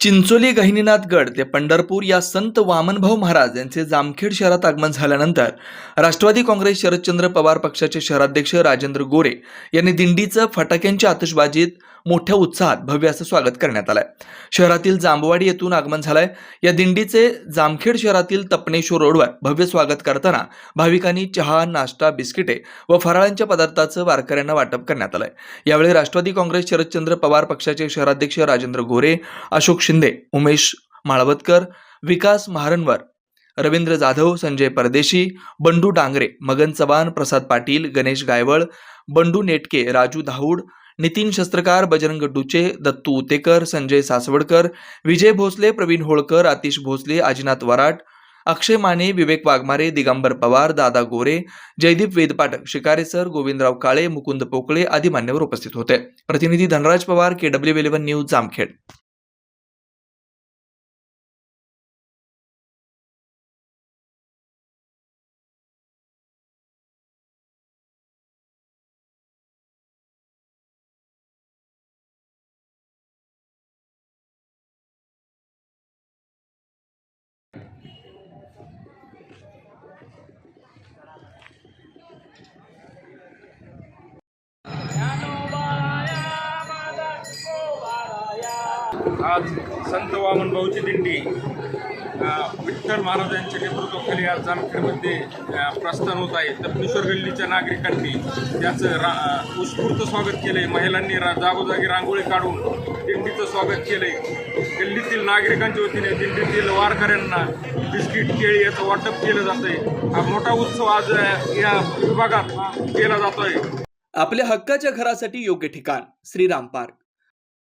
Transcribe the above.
चिंचोली गहिनीनाथ गड ते पंढरपूर या संत वामनभाऊ महाराज यांचे जामखेड शहरात आगमन झाल्यानंतर राष्ट्रवादी काँग्रेस शरदचंद्र पवार पक्षाचे शहराध्यक्ष राजेंद्र गोरे यांनी दिंडीचं फटाक्यांच्या आतषबाजीत मोठ्या उत्साहात भव्य असं स्वागत करण्यात आलंय. शहरातील जांबवाडी येथून आगमन झालंय. या दिंडीचे जामखेड शहरातील तपनेश्वर रोडवर भव्य स्वागत करताना भाविकांनी चहा नाश्ता बिस्किटे व फराळांच्या पदार्थाचं वारकऱ्यांना वाटप करण्यात आलंय. यावेळी राष्ट्रवादी काँग्रेस शरदचंद्र पवार पक्षाचे शहराध्यक्ष राजेंद्र गोरे अशोक शिंदे उमेश माळवतकर विकास महारणवर रवींद्र जाधव संजय परदेशी बंडू डांगरे मगन चव्हाण प्रसाद पाटील गणेश गायवळ बंडू नेटके राजू धाऊड नितीन शस्त्रकार बजरंग डुचे दत्तू उतेकर संजय सासवडकर विजय भोसले प्रवीण होळकर आतिश भोसले आजीनाथ वराट अक्षय माने विवेक वाघमारे दिगंबर पवार दादा गोरे जयदीप वेदपाटक शिकारे सर गोविंदराव काळे मुकुंद पोकळे आदी मान्यवर उपस्थित होते. प्रतिनिधी Dhanraj Pawar K W eleven news Jamkhed. आज संत वामनभाऊची दिंडी विठ्ठल महाराजांच्या नेतृत्वाखाली आज जामखेडमध्ये प्रस्थान होत आहे. तपनेश्वर गल्लीच्या नागरिकांनी त्याचं रा उत्स्फूर्त स्वागत केलंय. महिलांनी रा जागोजागी रांगोळी काढून दिंडीचं स्वागत केलंय. गल्लीतील नागरिकांच्या वतीने दिंडीतील वारकऱ्यांना बिस्किट केळी याचं वाटप केलं जातंय. हा मोठा उत्सव आज या विभागात केला जातोय. आपल्या हक्काच्या घरासाठी योग्य ठिकाण श्रीराम पार्क.